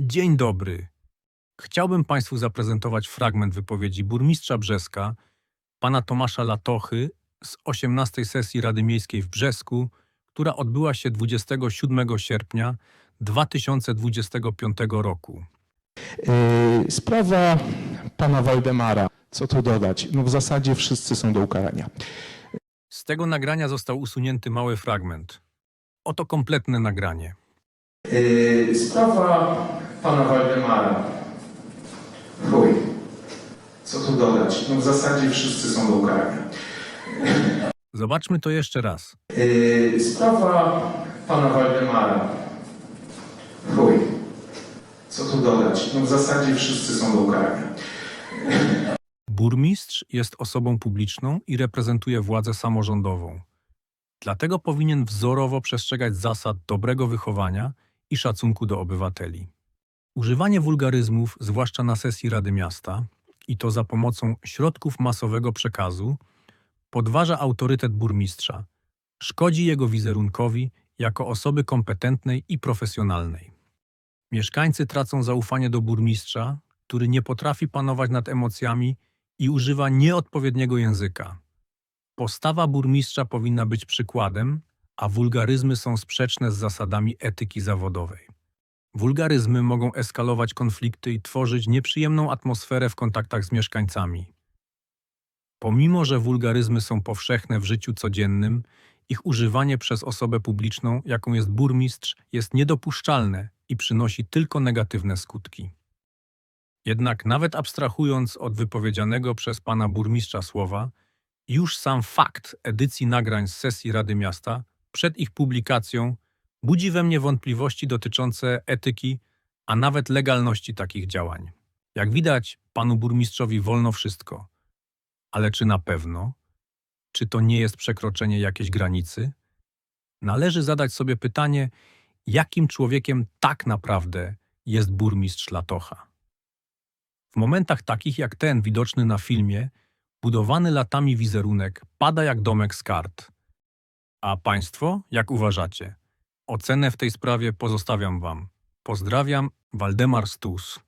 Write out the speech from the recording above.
Dzień dobry. Chciałbym Państwu zaprezentować fragment wypowiedzi burmistrza Brzeska, pana Tomasza Latochy z 18 sesji Rady Miejskiej w Brzesku, która odbyła się 27 sierpnia 2025 roku. Yy, Sprawa pana Waldemara. Co tu dodać? No w zasadzie wszyscy są do ukarania. Z tego nagrania został usunięty mały fragment. Oto kompletne nagranie. Yy, Sprawa pana Waldemara. Chuj. Co tu dodać? No w zasadzie wszyscy są do ukarania. Zobaczmy to jeszcze raz. Yy, Sprawa pana Waldemara. Chuj. Co tu dodać? No w zasadzie wszyscy są do ukarania. Burmistrz jest osobą publiczną i reprezentuje władzę samorządową. Dlatego powinien wzorowo przestrzegać zasad dobrego wychowania i szacunku do obywateli. Używanie wulgaryzmów, zwłaszcza na sesji Rady Miasta, i to za pomocą środków masowego przekazu, podważa autorytet burmistrza, szkodzi jego wizerunkowi jako osoby kompetentnej i profesjonalnej. Mieszkańcy tracą zaufanie do burmistrza, który nie potrafi panować nad emocjami i używa nieodpowiedniego języka. Postawa burmistrza powinna być przykładem, a wulgaryzmy są sprzeczne z zasadami etyki zawodowej. Wulgaryzmy mogą eskalować konflikty i tworzyć nieprzyjemną atmosferę w kontaktach z mieszkańcami. Pomimo, że wulgaryzmy są powszechne w życiu codziennym, ich używanie przez osobę publiczną, jaką jest burmistrz, jest niedopuszczalne i przynosi tylko negatywne skutki. Jednak nawet abstrahując od wypowiedzianego przez pana burmistrza słowa, już sam fakt edycji nagrań z sesji Rady Miasta przed ich publikacją budzi we mnie wątpliwości dotyczące etyki, a nawet legalności takich działań. Jak widać, panu burmistrzowi wolno wszystko. Ale czy na pewno? Czy to nie jest przekroczenie jakiejś granicy? Należy zadać sobie pytanie, jakim człowiekiem tak naprawdę jest burmistrz Latocha. W momentach takich jak ten widoczny na filmie, budowany latami wizerunek pada jak domek z kart. A państwo, jak uważacie? Ocenę w tej sprawie pozostawiam wam. Pozdrawiam, Waldemar Stus.